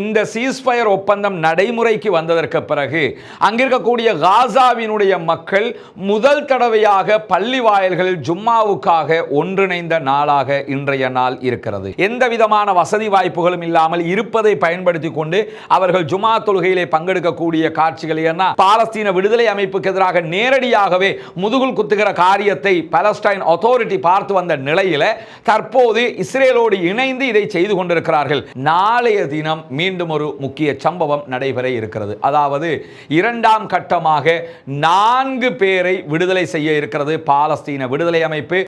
இந்த சீஸ்பயர் ஒப்பந்தம் நடைமுறைக்கு வந்ததற்கு பிறகு அங்கிருக்கக்கூடிய காசாவினுடைய மக்கள் முதல் தடவையாக பள்ளி வாயில்களில் ஜும்மாவுக்காக ஒன்றிணைந்த நாளாக இன்றைய நாள் இருக்கிறது. எந்த விதமான வசதி வாய்ப்புகளும் இல்லாமல் இருப்பதை பயன்படுத்தி கொண்டு அவர்கள் ஜுமா தொழுகையிலே பங்கெடுக்கக்கூடிய காட்சிகள் ஏன்னா பாலஸ்தீன விடுதலை அமைப்புக்கு எதிராக நேரடியாகவே முதுகுல் குத்துகிற காரியத்தை பலஸ்டைன் அத்தாரிட்டி பார்த்து வந்த நிலையில தற்போது இஸ்ரேலோடு இணைந்து இதை செய்து கொண்டிருக்கிறார்கள். நாளைய தினம் மீண்டும் ஒரு முக்கிய சம்பவம் நடைபெற இருக்கிறது. அதாவது இரண்டாம் கட்டமாக நான்கு பேரை விடுதலை செய்ய இருக்கிறது பாலஸ்தீன விடுதலை அமைப்பு.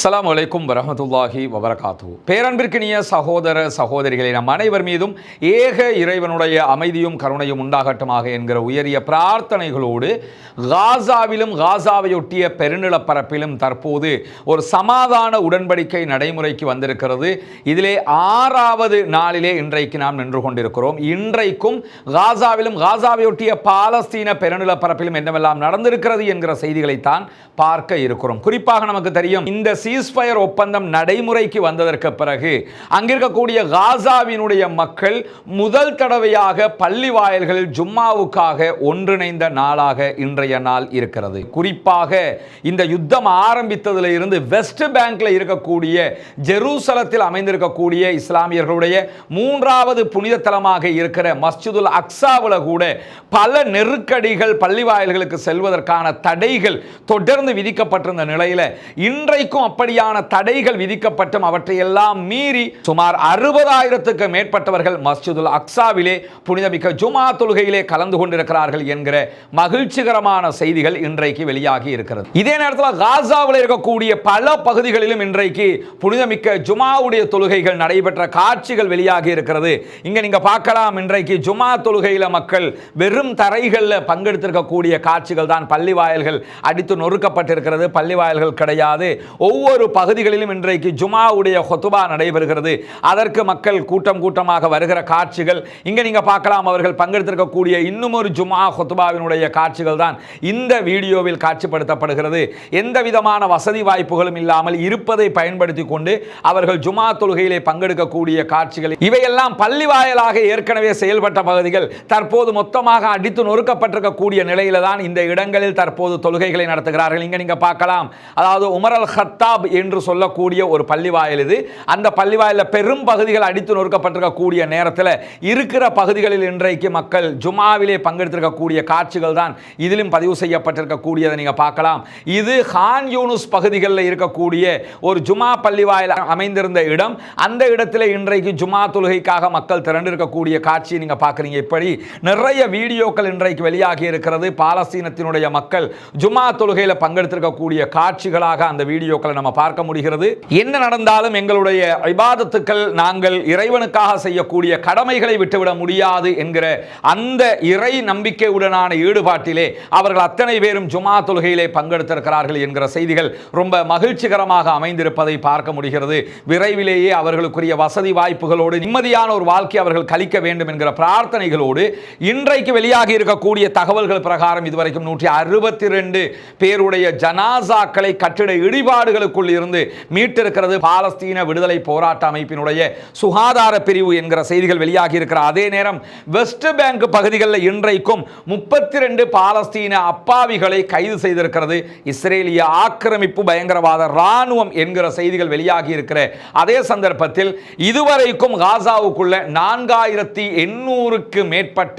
அஸ்லாம் வலைக்கும் வரமத்துல்லாஹி வபரகாத்து பேரன்பிற்கினிய சகோதர சகோதரிகளை நம் அனைவர் மீதும் ஏக இறைவனுடைய அமைதியும் கருணையும் உண்டாகட்டுமாக என்கிற உயரிய பிரார்த்தனைகளோடு காசாவிலும் காசாவையொட்டிய பெருநிலப்பரப்பிலும் தற்போது ஒரு சமாதான உடன்படிக்கை நடைமுறைக்கு வந்திருக்கிறது. இதிலே ஆறாவது நாளிலே இன்றைக்கு நாம் நின்று கொண்டிருக்கிறோம். இன்றைக்கும் காசாவிலும் காசாவையொட்டிய பாலஸ்தீன பெருநிலப்பரப்பிலும் என்னவெல்லாம் நடந்திருக்கிறது என்கிற செய்திகளைத்தான் பார்க்க இருக்கிறோம். குறிப்பாக நமக்கு தெரியும் இந்த சீஸ்பயர் ஒப்பந்தம் நடைமுறைக்கு வந்ததற்கு பிறகு அங்கிருக்கக்கூடிய காசாவினுடைய மக்கள் முதல் தடவையாக பள்ளி வாயல்களில் ஜும்மாவுக்காக ஒன்றிணைந்த நாளாக இன்றைய நாள் இருக்கிறது. குறிப்பாக இந்த யுத்தம் ஆரம்பித்ததில் இருந்து வெஸ்ட் பேங்க்ல இருக்கக்கூடிய ஜெருசலத்தில் அமைந்திருக்கக்கூடிய இஸ்லாமியர்களுடைய மூன்றாவது புனித தலமாக இருக்கிற மஸ்ஜிதுல் அக்சாவில் கூட பல நெருக்கடிகள் பள்ளி வாயில்களுக்கு செல்வதற்கான தடைகள் தொடர்ந்து விதிக்கப்பட்டிருந்த நிலையில இன்றைக்கும் அப்படியான தடைகள் விதிக்கப்பட்டும் அவற்றையெல்லாம் மீறி சுமார் அறுபதாயிரத்துக்கு மேற்பட்டவர்கள் மஸ்ஜிதுல் அக்ஸாவிலே புனிதமிக்க ஜுமா தொழுகையிலே கலந்து கொண்டிருக்கிறார்கள் என்கிற மகிழ்ச்சிகரமான செய்திகள் இன்றைக்கு வெளியாகி இருக்கிறது. இதே நேரத்தில் காசாவில் இருக்கக்கூடிய பல பகுதிகளிலும் இன்றைக்கு புனிதமிக்க ஜுமாவுடைய தொழுகைகள் நடைபெற்ற காட்சிகள் வெளியாகி இருக்கிறது. இங்க நீங்க பார்க்கலாம் இன்றைக்கு ஜுமா தொழுகையில மக்கள் வெறும் தரைகளில் பங்கெடுத்திருக்கக்கூடிய காட்சிகள் தான். பள்ளி வாயல்கள் அடித்து நொறுக்கப்பட்டிருக்கிறது பள்ளி வாயல்கள் கிடையாது. ஒவ்வொரு ஒவ்வொரு பகுதிகளிலும் இன்றைக்கு ஜுமாவுடைய ஹொத்துபா நடைபெறுகிறது. அதற்கு மக்கள் கூட்டம் கூட்டமாக வருகிற காட்சிகள் இங்கே நீங்கள் பார்க்கலாம் அவர்கள் பங்கெடுத்திருக்கக்கூடிய இன்னும் ஒரு ஜுமா ஹொத்துபாவினுடைய காட்சிகள் தான் இந்த வீடியோவில் காட்சிப்படுத்தப்படுகிறது. எந்த விதமான வசதி வாய்ப்புகளும் இல்லாமல் இருப்பதை பயன்படுத்தி கொண்டு அவர்கள் ஜுமா தொழுகையிலே பங்கெடுக்கக்கூடிய காட்சிகள். இவையெல்லாம் பள்ளி வாயலாக ஏற்கனவே செயல்பட்ட பகுதிகள். தற்போது மொத்தமாக அடித்து நொறுக்கப்பட்டிருக்கக்கூடிய நிலையில தான் இந்த இடங்களில் தற்போது தொழுகைகளை நடத்துகிறார்கள். இங்கே நீங்கள் பார்க்கலாம். அதாவது உமர் அல் ஹத்தாப் என்று சொல்லக்கூடிய ஒரு பள்ளிவாயல் இது. அந்த பள்ளிவாயலில் பெரும் பகுதிகள் அடித்து நொறுக்கப்பட்டிருக்கக்கூடிய நேரத்தில் இருக்கிற பகுதிகளில் இன்றைக்கு மக்கள் ஜுமாவிலே பங்கெடுத்திருக்கக்கூடிய காட்சிகள் தான் இதிலும் பதிவு செய்யப்பட்டிருக்கக்கூடியதை நீங்கள் பார்க்கலாம். இது ஹான் யூனுஸ் பகுதிகளில் இருக்கக்கூடிய ஒரு ஜுமா பள்ளிவாயில் அமைந்திருந்த இடம். அந்த இடத்துல இன்றைக்கு ஜுமா தொழுகைக்காக மக்கள் திரண்டிருக்கக்கூடிய காட்சியை நீங்க பார்க்குறீங்க. இப்படி நிறைய வீடியோக்கள் இன்றைக்கு வெளியாகி இருக்கிறது. பாலஸ்தீனத்தினுடைய மக்கள் ஜுமா தொழுகையில் பங்கெடுத்திருக்கக்கூடிய காட்சிகளாக அந்த வீடியோக்களை நம்ம பார்க்க முடிகிறது. என்ன நடந்தாலும் எங்களுடைய விவாதத்துக்கள் நாங்கள் இறைவனுக்காக செய்யக்கூடிய கடமைகளை விட்டுவிட முடியாது என்கிற அந்த இறை நம்பிக்கையுடனான ஈடுபாட்டிலே அவர்கள் அத்தனை பேரும் ஜுமா தொழுகையிலே பங்கெடுத்திருக்கிறார்கள் என்கிற செய்திகள் ரொம்ப மகிழ்ச்சிகரமாக அமைந்திருப்பதை பார்க்க முடிகிறது. விரைவிலேயே அவர்களுக்குரிய வசதி வாய்ப்புகளோடு நிம்மதியான ஒரு வாழ்க்கை அவர்கள் கழிக்க வேண்டும் என்கிற பிரார்த்தனைகளோடு இன்றைக்கு வெளியாகி இருக்கக்கூடிய தகவல்கள் பிரகாரம் இதுவரைக்கும் நூற்றி அறுபத்தி ரெண்டு பேருடைய ஜனாசாக்களை கட்டிட இடிபாடுகளுக்குள் இருந்து மீட்டிருக்கிறது பாலஸ்தீன விடுதலை போராட்ட அமைப்பினுடைய சுகாதார பிரிவு என்கிற செய்திகள் வெளியாகி இருக்கிற அதே நேரம் வெஸ்ட் பேங்க் பகுதிகளில் இன்றைக்கும் முப்பத்தி ரெண்டு பாலஸ்தீன அப்பாவிகளை கைது செய்திருக்கிறது. இஸ்ரேலிய ஆக்கிரமிப்பு பயங்கரவாத ராணுவம் என்கிற செய்திகள் வெளியாகி இருக்கிற அதே சந்தர்ப்பத்தில் இதுவரைக்கும் காசாவுக்குள்ள நான்காயிரத்தி எண்ணூறுக்கு மேற்பட்ட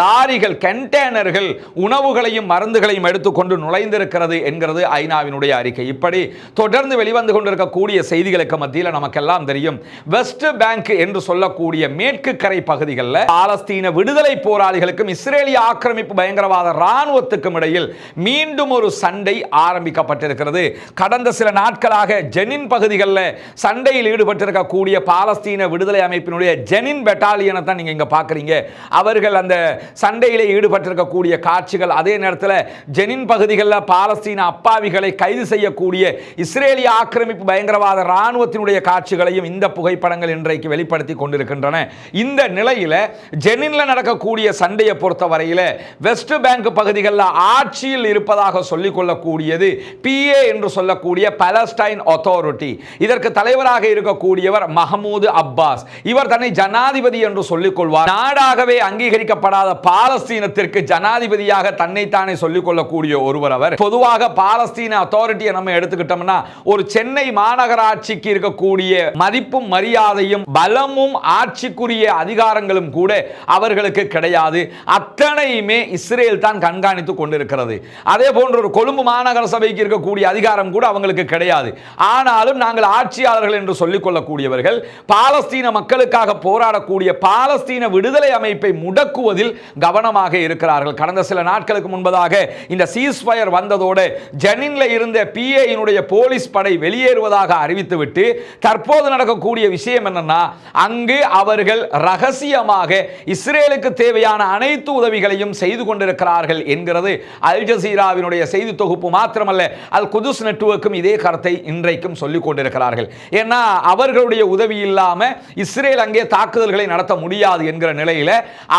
லாரிகள் கண்டெய்னர்கள் உணவுகளையும் மருந்துகளையும் எடுத்துக்கொண்டு நுழைந்திருக்கிறது என்கிறது ஐநாவினுடைய அறிக்கை. இப்படி தொடர்ந்து வெளிவந்து கொண்டிருக்கக்கூடிய செய்திகளுக்கு மத்தியில் நமக்கெல்லாம் தெரியும். வெஸ்ட் பேங்க் என்று சொல்லக்கூடிய மேற்கு கரை பகுதிகளில் பாலஸ்தீன விடுதலை போராளிகளுக்கும் இஸ்ரேலிய ஆக்கிரமிப்பு பயங்கரவாத ராணுவத்துக்கும் இடையில் மீண்டும் ஒரு சண்டை ஆரம்பிக்கப்பட்டிருக்கிறது. கடந்த சில நாட்களாக ஜெனின் பகுதிகளில் சண்டையில் ஈடுபட்டிருக்கக்கூடிய பாலஸ்தீன விடுதலை அமைப்பினுடைய ஜெனின் பெட்டாலியனை தான் நீங்க இங்க பார்க்குறீங்க அவர்கள் அந்த சண்டையில் ஈடுபட்டிருக்கக்கூடிய காட்சிகள் அதே நேரத்தில் ஜெனின் பகுதிகளில் பாலஸ்தீன அப்பாவிகளை கைது செய்யக்கூடிய இஸ்ரேலிய ஆக்கிரமிப்பு பயங்கரவாத இராணுவத்தினுடைய காட்சிகளையும் இந்த புகைப்படங்கள் இன்றைக்கு வெளிப்படுத்தி கொண்டிருக்கின்றன. இந்த நிலையில ஜெனின்ல நடக்கக்கூடிய சண்டையை பொறுத்த வரையில் வெஸ்ட் பேங்க் பகுதிகளில் ஆட்சியில் இருப்பதாக சொல்லிக் கொள்ளக்கூடியது பிஏ என்று சொல்லக்கூடிய பலஸ்டைன் அத்தாரிட்டி இதற்கு தலைவராக இருக்கக்கூடியவர் மஹமூது அப்பாஸ். இவர் தன்னை ஜனாதிபதி என்று சொல்லிக் கொள்வார் நாடாகவே அங்கீகரிக்கப்படாத பாலஸ்தீனத்திற்கு ஜனாதிபதியாக தன்னைத்தானே சொல்லிக் கொள்ளக்கூடிய ஒருவர் அவர். பொதுவாக பாலஸ்தீன அத்தாரிட்டியை நம்ம எடுத்துக்கிட்டோம்னா ஒரு சென்னை மாநகராட்சிக்கு இருக்கக்கூடிய மதிப்பும் மரியாதையும் பலமும் ஆட்சிக்குரிய அதிகாரங்களும் கூட அவர்களுக்கு கிடையாது. அத்தனையுமே இஸ்ரேல் தான் கண்காணித்துக் கொண்டிருக்கிறது. அதே போன்ற ஒரு கொழும்பு மாநகர சபைக்கு இருக்கக்கூடிய அதிகாரம் கூட அவங்களுக்கு கிடையாது. ஆனாலும் நாங்கள் ஆட்சியாளர்கள் என்று சொல்லிக் கொள்ளக்கூடியவர்கள் பாலஸ்தீன மக்களுக்காக போராடக்கூடிய பாலஸ்தீன விடுதலை அமைப்பை முடக்குவதில் கவனமாக இருக்கிறார்கள். கடந்த சில நாட்களுக்கு முன்பதாக இந்த சீஸ்ஃபயர் வந்ததோடு ஜெனின்ல இருந்த பிஏயினுடைய போலீஸ் படை வெளியேறுவதாக அறிவித்துவிட்டு தற்போது நடக்கக்கூடிய விஷயம் என்னன்னா அங்கு அவர்கள் ரகசியமாக இஸ்ரேலுக்கு தேவையான அனைத்து உதவிகளையும் செய்து கொண்டிருக்கிறார்கள் என்கிறது அல் ஜசீராவினுடைய செய்தி தொகுப்பு மாத்திரமல்ல அல் குதுஸ் நெட்வொர்க்கும் இதே கருத்தை இன்றைக்கும் சொல்லிக் கொண்டிருக்கிறார்கள். ஏன்னா அவர்களுடைய உதவி இல்லாம இஸ்ரேல் அங்கே தாக்குதல்களை நடத்த முடியாது என்கிற நிலையில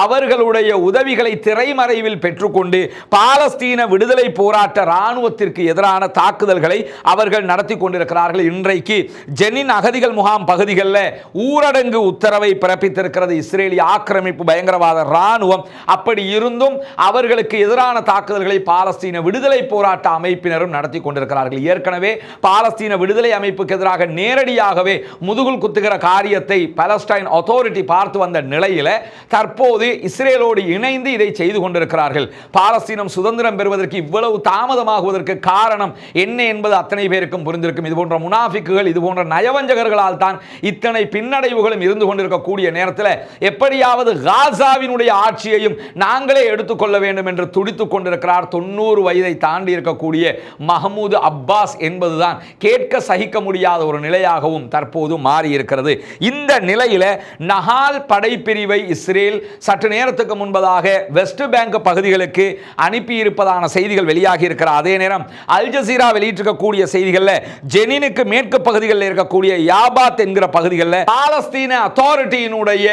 அவர்களுடைய உதவிகளை திரைமறைவில் பெற்றுக்கொண்டு பாலஸ்தீன விடுதலை போராட்ட ராணுவத்திற்கு எதிரான தாக்குதல்களை அவர்கள் நடத்தி கொண்டிருக்கிறார்கள் இன்றைக்கு ஜெனின் அகதிகள் முகாம் பகுதிகளில் ஊரடங்கு உத்தரவை பிறப்பித்திருக்கிறது. இஸ்ரேலிய ஆக்கிரமிப்பு பயங்கரவாத இராணுவம். அப்படி இருந்தும் அவர்களுக்கு எதிரான தாக்குதல்களை பாலஸ்தீன விடுதலை போராட்ட அமைப்பினரும் நடத்தி கொண்டிருக்கிறார்கள். ஏற்கனவே பாலஸ்தீன விடுதலை அமைப்புக்கு எதிராக நேரடியாகவே முதுகுல் குத்துகிற காரியத்தை பலஸ்டைன் அத்தாரிட்டி பார்த்து வந்த நிலையில தற்போது இஸ்ரேலோடு இணைந்து இதை செய்து கொண்டிருக்கிறார்கள். பாலஸ்தீனம் சுதந்திரம் பெறுவதற்கு இவ்வளவு தாமதமாகுவதற்கு காரணம் என்ன என்பது அத்தனை பேருக்கு பேருக்கும் புரிந்திருக்கும். இது போன்ற முனாஃபிக்குகள் இது போன்ற நயவஞ்சகர்களால் தான் இத்தனை பின்னடைவுகளும் இருந்து கொண்டிருக்கக்கூடிய நேரத்தில் எப்படியாவது காசாவினுடைய ஆட்சியையும் நாங்களே எடுத்துக்கொள்ள வேண்டும் என்று துடித்துக் கொண்டிருக்கிறார். தொண்ணூறு வயதை தாண்டி இருக்கக்கூடிய மஹமூது அப்பாஸ் என்பதுதான் கேட்க சகிக்க முடியாத ஒரு நிலையாகவும் தற்போது மாறி இருக்கிறது இந்த நிலையில் நஹால் படைப்பிரிவை இஸ்ரேல் சற்று நேரத்துக்கு முன்பதாக வெஸ்ட் பேங்க் பகுதிகளுக்கு அனுப்பியிருப்பதான செய்திகள் வெளியாகி இருக்கிற அதே நேரம் அல் ஜசீரா வெளியிட்டிருக்கக்கூடிய செய்திகள் பகுதிகளில் ஜெனினுக்கு மேற்கு பகுதிகளில் இருக்கக்கூடிய யாபாத் என்கிற பகுதிகளில் பாலஸ்தீன அத்தாரிட்டியினுடைய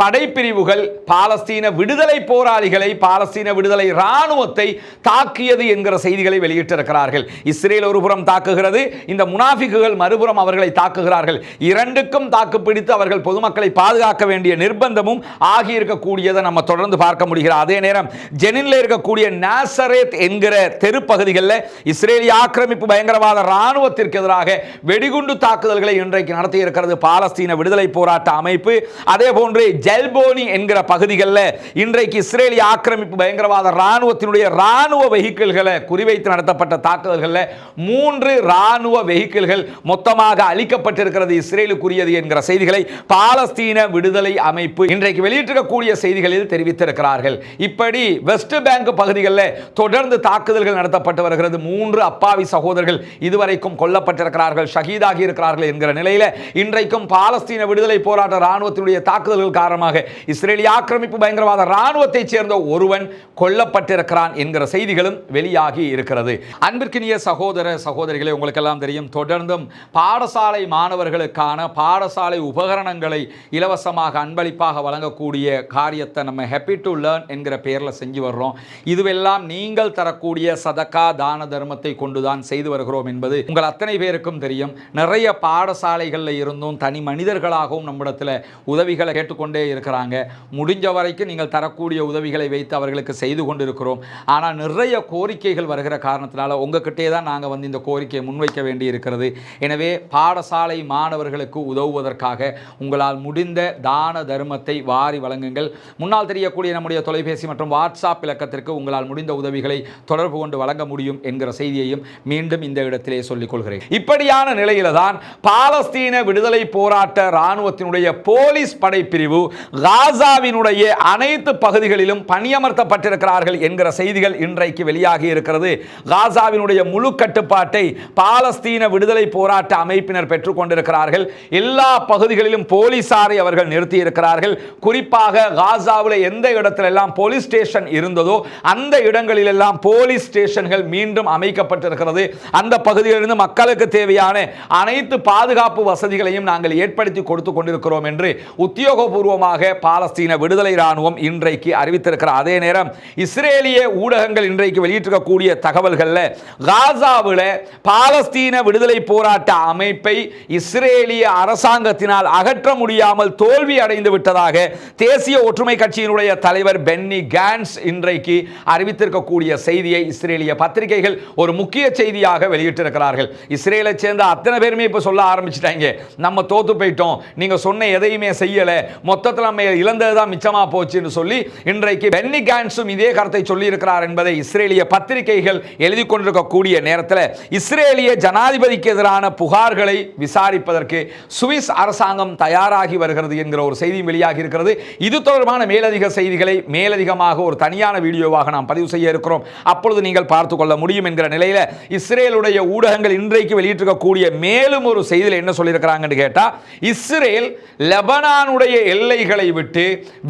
படைப்பிரிவுகள் பாலஸ்தீன விடுதலை போராளிகளை பாலஸ்தீன விடுதலை இராணுவத்தை தாக்கியது என்கிற செய்திகளை வெளியிட்டிருக்கிறார்கள். இஸ்ரேல் ஒருபுறம் தாக்குகிறது இந்த முனாஃபிக்குகள் மறுபுறம் அவர்களை தாக்குகிறார்கள். இரண்டுக்கும் தாக்கு பிடித்து அவர்கள் பொதுமக்களை பாதுகாக்க வேண்டிய நிர்பந்தமும் ஆகியிருக்கக்கூடியதை நம்ம தொடர்ந்து பார்க்க முடிகிறது. அதே நேரம் ஜெனினில் இருக்கக்கூடிய நாசரேத் என்கிற தெருப்பகுதிகளில் இஸ்ரேலிய ஆக்கிரமிப்பு பயங்கரவாத இராணுவத்திற்கு எதிராக வெடிகுண்டு தாக்குதல்களை இன்றைக்கு நடத்தி இருக்கிறது பாலஸ்தீன விடுதலை போராட்ட அமைப்பு. அதே போன்று ஜெல்போனி என்கிற பகுதிகளில் இன்றைக்கு இஸ்ரேலிய ஆக்கிரமிப்பு பயங்கரவாத ராணுவத்தினுடைய ராணுவ வெஹிக்கிள்களை குறிவைத்து நடத்தப்பட்ட தாக்குதல்களில் மூன்று இராணுவ வெஹிக்கிள்கள் மொத்தமாக அளிக்கப்பட்டிருக்கிறது இஸ்ரேலுக்குரியது என்கிற செய்திகளை பாலஸ்தீன விடுதலை அமைப்பு இன்றைக்கு வெளியிட்டிருக்கக்கூடிய செய்திகளில் தெரிவித்திருக்கிறார்கள். இப்படி வெஸ்ட் பேங்க் பகுதிகளில் தொடர்ந்து தாக்குதல்கள் நடத்தப்பட்டு வருகிறது. மூன்று அப்பாவி சகோதரர்கள் இதுவரை இன்றைக்கும் கொல்லப்பட்டிருக்கிறார்கள் ஷஹீதாகி இருக்கிறார்கள் என்கிற நிலையில இன்றைக்கும் பாலஸ்தீன விடுதலை போராட்ட இராணுவத்தினுடைய தாக்குதல்கள் காரணமாக இஸ்ரேலிய ஆக்கிரமிப்பு பயங்கரவாத இராணுவத்தைச் சேர்ந்த ஒருவன் கொல்லப்பட்டிருக்கிறான் என்கிற செய்திகளும் வெளியாகி இருக்கிறது. அன்பிற்கினிய சகோதர சகோதரிகளை உங்களுக்கெல்லாம் தெரியும் தொடர்ந்தும் பாடசாலை மாணவர்களுக்கான பாடசாலை உபகரணங்களை இலவசமாக அன்பளிப்பாக வழங்கக்கூடிய காரியத்தை நம்ம ஹெப்பி டு லேர்ன் என்கிற பெயரில் செஞ்சு வர்றோம். இதுவெல்லாம் நீங்கள் தரக்கூடிய சதக்கா தான தர்மத்தை கொண்டுதான் செய்து வருகிறோம் என்பது உங்கள் அத்தனை பேருக்கும் தெரியும். நிறைய பாடசாலைகளில் இருந்தும் தனி மனிதர்களாகவும் நம்மிடத்தில் உதவிகளை கேட்டுக்கொண்டே இருக்கிறாங்க. முடிஞ்ச வரைக்கும் நீங்கள் தரக்கூடிய உதவிகளை வைத்து அவர்களுக்கு செய்து கொண்டிருக்கிறோம். ஆனால் நிறைய கோரிக்கைகள் வருகிற காரணத்தினால உங்ககிட்டே தான் நாங்கள் வந்து இந்த கோரிக்கையை முன்வைக்க வேண்டி இருக்கிறது. எனவே பாடசாலை மாணவர்களுக்கு உதவுவதற்காக உங்களால் முடிந்த தான தர்மத்தை வாரி வழங்குங்கள். முன்னால் தெரியக்கூடிய நம்முடைய தொலைபேசி மற்றும் வாட்ஸ்அப் இலக்கத்திற்கு உங்களால் முடிந்த உதவிகளை தொடர்பு கொண்டு வழங்க முடியும் என்கிற செய்தியையும் மீண்டும் இந்த இடத்திலே சொல்லிக் கொள்கிறேன் இப்படியான நிலையில தான் பாலஸ்தீன விடுதலை போராட்ட இராணுவத்தினுடைய போலீஸ் படைப்பிரிவு காசாவினுடைய அனைத்து பகுதிகளிலும் பணியமர்த்தப்பட்டிருக்கிறார்கள் என்கிற செய்திகள் இன்றைக்கு வெளியாகி இருக்கிறது. காசாவினுடைய முழு கட்டுப்பாட்டை பாலஸ்தீன விடுதலை போராட்ட அமைப்பினர் பெற்றுக்கொண்டிருக்கிறார்கள் எல்லா பகுதிகளிலும் போலீசாரை அவர்கள் நிறுத்தியிருக்கிறார்கள். குறிப்பாக காசாவில் எந்த இடத்திலெல்லாம் போலீஸ் ஸ்டேஷன் இருந்ததோ அந்த இடங்களிலெல்லாம் போலீஸ் ஸ்டேஷன்கள் மீண்டும் அமைக்கப்பட்டிருக்கிறது. அந்த பகுதிகளில் இருந்து மக்களுக்கு தேவையான அனைத்து பாதுகாப்பு வசதிகளையும் நாங்கள் ஏற்படுத்தி கொடுத்து கொண்டிருக்கிறோம் என்று உத்தியோகபூர்வமாக பாலஸ்தீன விடுதலை இராணுவம் இன்றைக்கு அறிவித்திருக்கிறார் அதே நேரம் இஸ்ரேலிய ஊடகங்கள் இன்றைக்கு வெளியிட்டிருக்கக்கூடிய தகவல்களில் காசாவில் பாலஸ்தீன விடுதலை போராட்ட அமைப்பை இஸ்ரேலிய அரசாங்கத்தினால் அகற்ற முடியாமல் தோல்வி அடைந்து விட்டதாக தேசிய ஒற்றுமை கட்சியினுடைய தலைவர் பென்னி கேன்ஸ் இன்றைக்கு அறிவித்திருக்கக்கூடிய செய்தியை இஸ்ரேலிய பத்திரிகைகள் ஒரு முக்கிய செய்தியாக வெளியிட்டிருக்கிறார்கள். இஸ்ரேலை சேர்ந்த அத்தனை பேருமே இப்போ சொல்ல ஆரம்பிச்சிட்டாங்க. நம்ம தோத்து போயிட்டோம். நீங்க சொன்ன எதையுமே செய்யலை. மொத்தத்தில் நம்ம இழந்தது தான் மிச்சமாக போச்சுன்னு சொல்லி இன்றைக்கு பென்னி கேன்ஸும் இதே கருத்தை சொல்லியிருக்கிறார் என்பதை இஸ்ரேலிய பத்திரிகைகள் எழுதி கொண்டிருக்கக்கூடிய நேரத்தில் இஸ்ரேலிய ஜனாதிபதிக்கு எதிரான புகார்களை விசாரிப்பதற்கு சுவிஸ் அரசாங்கம் தயாராகி வருகிறது என்கிற ஒரு செய்தி வெளியாகி இருக்கிறது. இது தொடர்பான மேலதிக செய்திகளை மேலதிகமாக ஒரு தனியான வீடியோவாக நாம் பதிவு செய்ய இருக்கிறோம். அப்பொழுது நீங்கள் பார்த்து கொள்ள முடியும் என்கிற நிலையில் இஸ்ரேலுடைய ஊடகங்கள் அவர்கள் இன்றைக்கு வெளியிட்டிருக்கக்கூடிய மேலும் ஒரு செய்தியில் என்ன சொல்லியிருக்கிறாங்கன்னு கேட்டால் இஸ்ரேல் லெபனானுடைய எல்லைகளை விட்டு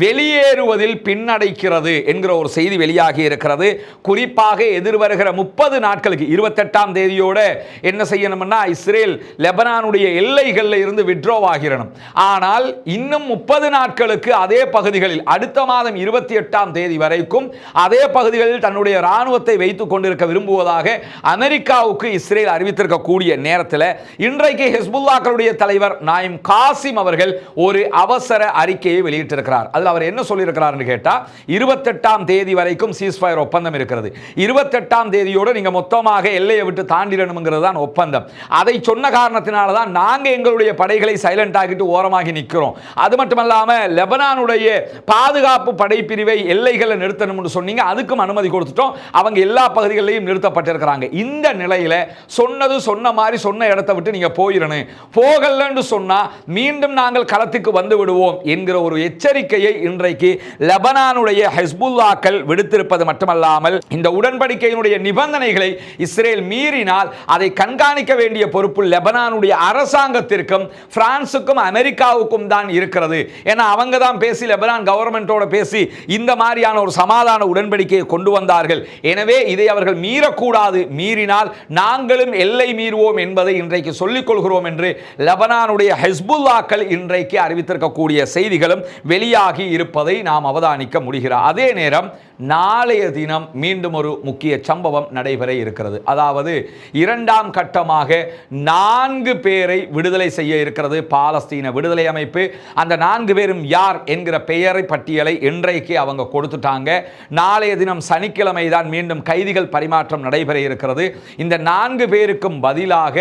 வெளியேறுவதில் பின்னடைக்கிறது என்கிற ஒரு செய்தி வெளியாகி இருக்கிறது. குறிப்பாக எதிர்வருகிற முப்பது நாட்களுக்கு இருபத்தெட்டாம் தேதியோடு என்ன செய்யணும்னா இஸ்ரேல் லெபனானுடைய எல்லைகளில் இருந்து விட்ரோ ஆகிடணும் ஆனால் இன்னும் முப்பது நாட்களுக்கு அதே பகுதிகளில் அடுத்த மாதம் இருபத்தி எட்டாம் தேதி வரைக்கும் அதே பகுதிகளில் தன்னுடைய இராணுவத்தை வைத்துக் கொண்டிருக்க விரும்புவதாக அமெரிக்காவுக்கு இஸ்ரேல் அறிவி அறிவித்திருக்கக்கூடிய நேரத்தில் இன்றைக்கு ஹிஸ்புல்லாக்களுடைய தலைவர் நாயிம் காசிம் அவர்கள் ஒரு அவசர அறிக்கையை வெளியிட்டிருக்கிறார். அதில் அவர் என்ன சொல்லியிருக்கிறார்னு கேட்டால் இருபத்தெட்டாம் தேதி வரைக்கும் சீஸ்ஃபயர் ஒப்பந்தம் இருக்கிறது. இருபத்தெட்டாம் தேதியோடு நீங்கள் மொத்தமாக எல்லையை விட்டு தாண்டிடணுங்கிறது தான் ஒப்பந்தம். அதை சொன்ன காரணத்தினால தான் நாங்கள் எங்களுடைய படைகளை சைலண்ட் ஆகிட்டு ஓரமாகி நிற்கிறோம் அது மட்டுமல்லாமல் லெபனானுடைய பாதுகாப்பு படைப்பிரிவை எல்லைகளில் நிறுத்தணும்னு சொன்னீங்க அதுக்கும் அனுமதி கொடுத்துட்டோம். அவங்க எல்லா பகுதிகளிலையும் நிறுத்தப்பட்டிருக்கிறாங்க. இந்த நிலையில் சொன்ன சொன்னது சொன்ன மாதிரி சொன்ன இடத்தை விட்டு நீங்கள் போயிடணும் போகலன்னு சொன்னால் மீண்டும் நாங்கள் களத்துக்கு வந்து விடுவோம் என்கிற ஒரு எச்சரிக்கையை இன்றைக்கு லெபனானுடைய ஹெஸ்புல்லாக்கள் விடுத்திருப்பது மட்டுமல்லாமல் இந்த உடன்படிக்கையினுடைய நிபந்தனைகளை இஸ்ரேல் மீறினால் அதை கண்காணிக்க வேண்டிய பொறுப்பு லெபனானுடைய அரசாங்கத்திற்கும் பிரான்சுக்கும் அமெரிக்காவுக்கும் தான் இருக்கிறது. ஏன்னா அவங்க தான் பேசி லெபனான் கவர்மெண்டோட பேசி இந்த மாதிரியான ஒரு சமாதான உடன்படிக்கையை கொண்டு வந்தார்கள். எனவே இதை அவர்கள் மீறக்கூடாது. மீறினால் நாங்களும் எல்லை மீறுவோம் என்பதை இன்றைக்கு சொல்லிக் கொள்கிறோம் என்று லெபனானுடைய ஹெஸ்புல்லாக்கள் இன்றைக்கு அறிவித்திருக்கக்கூடிய செய்திகளும் வெளியாகி இருப்பதை நாம் அவதானிக்க முடிகிறார். அதே நேரம் நாளைய தினம் மீண்டும் ஒரு முக்கிய சம்பவம் நடைபெற இருக்கிறது. அதாவது இரண்டாம் கட்டமாக நான்கு பேரை விடுதலை செய்ய இருக்கிறது பாலஸ்தீன விடுதலை அமைப்பு. அந்த நான்கு பேரும் யார் என்கிற பெயரை பட்டியலை இன்றைக்கு அவங்க கொடுத்துட்டாங்க. நாளைய தினம் சனிக்கிழமை தான் மீண்டும் கைதிகள் பரிமாற்றம் நடைபெற இருக்கிறது. இந்த நான்கு பேர் பேருக்கும் பதிலாக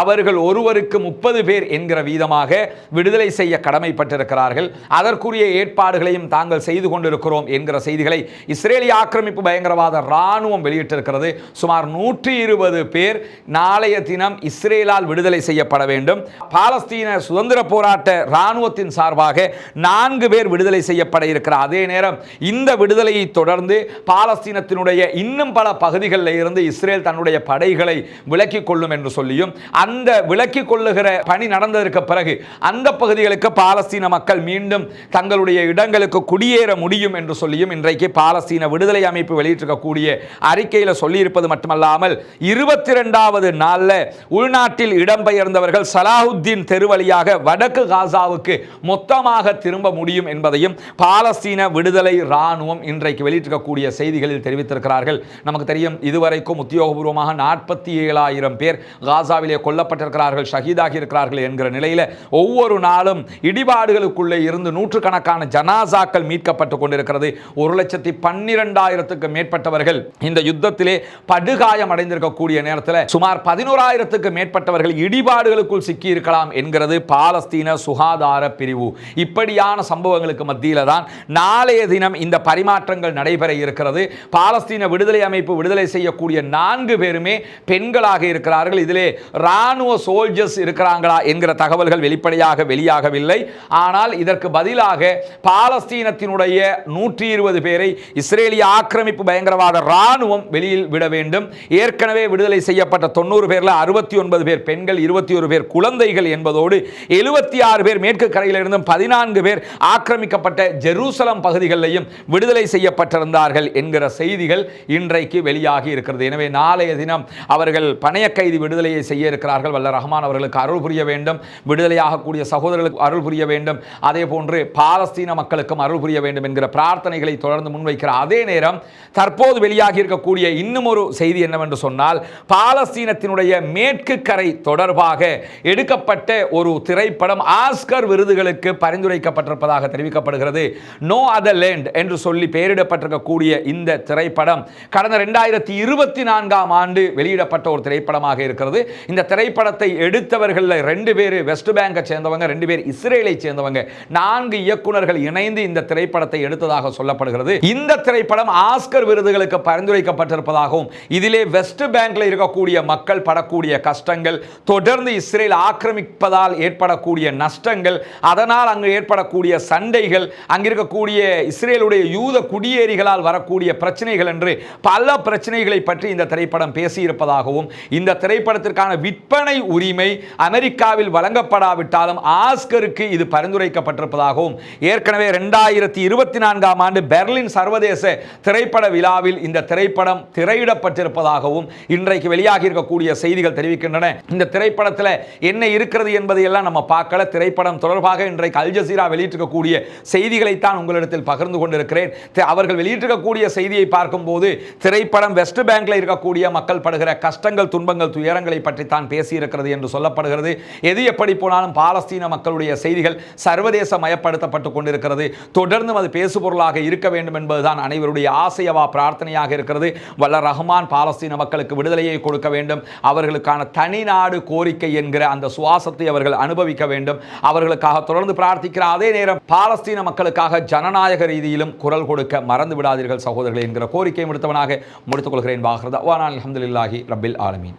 அவர்கள் ஒருவருக்கு முப்பது பேர் என்கிற வீதமாக விடுதலை செய்ய கடமைப்பட்டிருக்கிறார்கள். அதற்குரிய ஏற்பாடுகளையும் தாங்கள் செய்து கொண்டிருக்கிறோம் என்கிற செய்திகளை இஸ்ரேலிய ஆக்கிரமிப்பு பயங்கரவாத இராணுவம் வெளியிட்டிருக்கிறது. சுமார் நூற்றி இருபது பேர் நாளைய தினம் இஸ்ரேலால் விடுதலை செய்யப்பட வேண்டும். பாலஸ்தீன சுதந்திர போராட்ட இராணுவத்தின் சார்பாக நான்கு பேர் விடுதலை செய்யப்பட இருக்கிற அதே நேரம் இந்த விடுதலையை தொடர்ந்து பாலஸ்தீனத்தினுடைய இன்னும் பல பகுதிகளில் இருந்து இஸ்ரேல் தன்னுடைய படைகளை விலக்கி விலக்கிக் கொள்ளும் என்று சொல்லியும் அந்த விலக்கிக் கொள்ளுகிற பணி நடந்ததற்கு பிறகு அந்த பகுதிகளுக்கு பாலஸ்தீன மக்கள் மீண்டும் தங்களுடைய இடங்களுக்கு குடியேற முடியும் என்று சொல்லியும் இன்றைக்கு பாலஸ்தீன விடுதலை அமைப்பு வெளியிட்டிருக்கக்கூடிய அறிக்கையில் சொல்லியிருப்பது மட்டுமல்லாமல் இருபத்தி ரெண்டாவது நாளில் உள்நாட்டில் இடம்பெயர்ந்தவர்கள் சலாஹுத்தீன் தெருவழியாக வடக்கு காசாவுக்கு மொத்தமாக திரும்ப முடியும் என்பதையும் பாலஸ்தீன விடுதலை இராணுவம் இன்றைக்கு வெளியிட்டிருக்கக்கூடிய செய்திகளில் தெரிவித்திருக்கிறார்கள். நமக்கு தெரியும் இதுவரைக்கும் உத்தியோகபூர்வமாக நாற்பத்தி ஏழாயிரம் பேர் காசாவிலே கொல்லப்பட்டிருக்கிறார்கள் ஷஹீதாகி இருக்கிறார்கள் என்கிற நிலையில் ஒவ்வொரு நாளும் இடிபாடுகளுக்குள்ளே இருந்து நூற்றுக்கணக்கான ஜனாசாக்கள் மீட்கப்பட்டு கொண்டிருக்கிறது. ஒரு லட்சத்தி பன்னிரெண்டாயிரத்துக்கு மேற்பட்டவர்கள் இந்த யுத்தத்திலே படுகாயம் அடைந்திருக்கக்கூடிய நேரத்தில் சுமார் பதினோராயிரத்துக்கு மேற்பட்டவர்கள் இடிபாடுகளுக்குள் சிக்கி இருக்கலாம் என்கிறது பாலஸ்தீன சுகாதார பிரிவு. இப்படியான சம்பவங்களுக்கு மத்தியில் தான் நாளைய தினம் இந்த பரிமாற்றங்கள் நடைபெற இருக்கிறது. பாலஸ்தீன விடுதலை அமைப்பு விடுதலை செய்யக்கூடிய நான்கு பேருமே பெண்களாக இருக்கிறார்கள். இதிலே ராணுவ சோல்ஜர்ஸ் இருக்கிறாங்களா என்கிற தகவல்கள் வெளிப்படையாக வெளியாகவில்லை. ஆனால் இதற்கு பதிலாக பாலஸ்தீனத்தினுடைய நூற்றி இருபது பேரை இஸ்ரேலிய ஆக்கிரமிப்பு பயங்கரவாத ராணுவம் வெளியில் விட வேண்டும். ஏற்கனவே விடுதலை செய்யப்பட்ட தொண்ணூறு பேரில் அறுபத்தி ஒன்பது பேர் பெண்கள் இருபத்தி ஒரு பேர் குழந்தைகள் என்பதோடு எழுபத்தி ஆறு பேர் மேற்கு கரையிலிருந்தும் பதினான்கு பேர் ஆக்கிரமிக்கப்பட்ட ஜெருசலம் பகுதிகளிலையும் விடுதலை செய்யப்பட்டிருந்தார்கள் என்கிற செய்திகள் இன்றைக்கு வெளியாகி இருக்கிறது. எனவே நாளைய தினம் அவர்கள் பணைய கைதி விடுதலையை செய்ய இருக்கிறார்கள். வல்ல ரஹ்மான் அவர்களுக்கு அருள் புரிய வேண்டும். விடுதலையாகக்கூடிய சகோதரர்களுக்கு அருள் புரிய வேண்டும். அதே போன்று பாலஸ்தீன மக்களுக்கும் அருள் புரிய வேண்டும் என்கிற பிரார்த்தனைகளை தொடர்ந்து முன்வைக்கிற அதே நேரம் தற்போது வெளியாகி இருக்கக்கூடிய இன்னும் ஒரு செய்தி என்னவென்று சொன்னால் பாலஸ்தீனத்தினுடைய மேற்கு கரை தொடர்பாக எடுக்கப்பட்ட ஒரு திரைப்படம் ஆஸ்கர் விருதுகளுக்கு பரிந்துரைக்கப்பட்டிருப்பதாக தெரிவிக்கப்படுகிறது. நோ அதர் லேண்ட் என்று சொல்லி பெயரிடப்பட்டிருக்கக்கூடிய இந்த திரைப்படம் கடந்த ரெண்டாயிரத்தி இருபத்தி நான்காம் ஆண்டு வெளியிடப்பட்ட ஒரு திரைப்படமாக இருக்கிறது. இந்த திரைப்படத்தை எடுத்தவர்களில் ரெண்டு பேர் வெஸ்ட் பேங்கை சேர்ந்தவங்க ரெண்டு பேர் இஸ்ரேலை சேர்ந்தவங்க. நான்கு இயக்குனர்கள் இணைந்து இந்த திரைப்படத்தை எடுத்ததாக சொல்லப்படுகிறது. இந்த திரைப்படம் ஆஸ்கர் விருதுகளுக்கு பரிந்துரைக்கப்பட்டிருப்பதாகவும் இதிலே வெஸ்ட் பேங்க்ல இருக்கக்கூடிய மக்கள் படக்கூடிய கஷ்டங்கள் தொடர்ந்து இஸ்ரேல் ஆக்கிரமிப்பதால் ஏற்படக்கூடிய நஷ்டங்கள் அதனால் அங்கு ஏற்படக்கூடிய சண்டைகள் அங்கிருக்கக்கூடிய இஸ்ரேலுடைய யூத குடியேறிகளால் வரக்கூடிய பிரச்சனைகள் என்று பல பிரச்சனைகளை பற்றி இந்த திரைப்படம் பேசியிருப்பதாகவும் இந்த திரைப்படத்திற்கான விற்பனை உரிமை அமெரிக்காவில் வழங்கப்படாவிட்டாலும் ஆஸ்கருக்கு இது பரிந்துரைக்கப்பட்டிருப்பதாகவும் ஏற்கனவே ரெண்டாயிரத்தி இருபத்தி நான்காம் ஆண்டு பெர்லின் சர்வதேச திரைப்பட விழாவில் இந்த திரைப்படம் திரையிடப்பட்டிருப்பதாகவும் இன்றைக்கு வெளியாகி இருக்கக்கூடிய செய்திகள் தெரிவிக்கின்றன. இந்த திரைப்படத்தில் என்ன இருக்கிறது என்பதை எல்லாம் நம்ம பார்க்கல. திரைப்படம் தொடர்பாக இன்றைக்கு அல் ஜசீரா வெளியிட்டிருக்கக்கூடிய செய்திகளைத்தான் உங்களிடத்தில் பகிர்ந்து கொண்டிருக்கிறேன். அவர்கள் வெளியிட்டிருக்கக்கூடிய செய்தியை பார்க்கும்போது திரைப்படம் வெஸ்ட் பேங்க்ல இருக்கக்கூடிய மக்கள் படுகிற கஷ்டங்கள் துன்பங்கள் துயரங்களை பற்றி தான் பேசியிருக்கிறது என்று சொல்லப்படுகிறது. எது எப்படி போனாலும் பாலஸ்தீன மக்களுடைய செய்திகள் சர்வதேச மயப்படுத்தப்பட்டு கொண்டிருக்கிறது. தொடர்ந்தும் அது பேசுபொருளாக இருக்க வேண்டும் என்பதுதான் அனைவருடைய ஆசையவா பிரார்த்தனையாக இருக்கிறது. வல்ல ரஹ்மான் பாலஸ்தீன மக்களுக்கு விடுதலையை கொடுக்க வேண்டும். அவர்களுக்கான தனி நாடு கோரிக்கை என்கிற அந்த சுவாசத்தை அவர்கள் அனுபவிக்க வேண்டும். அவர்களுக்காக தொடர்ந்து பிரார்த்திக்கிற அதே நேரம் பாலஸ்தீன மக்களுக்காக ஜனநாயக ரீதியிலும் குரல் கொடுக்க மறந்து விடாதீர்கள் சகோதரர்கள் என்கிற கோரிக்கை விடுத்தவனாக முடித்துக் கொள்கிறேன். வாகிறது அல்ஹம்துலில்லாஹி ரபில் ஆலமீன்.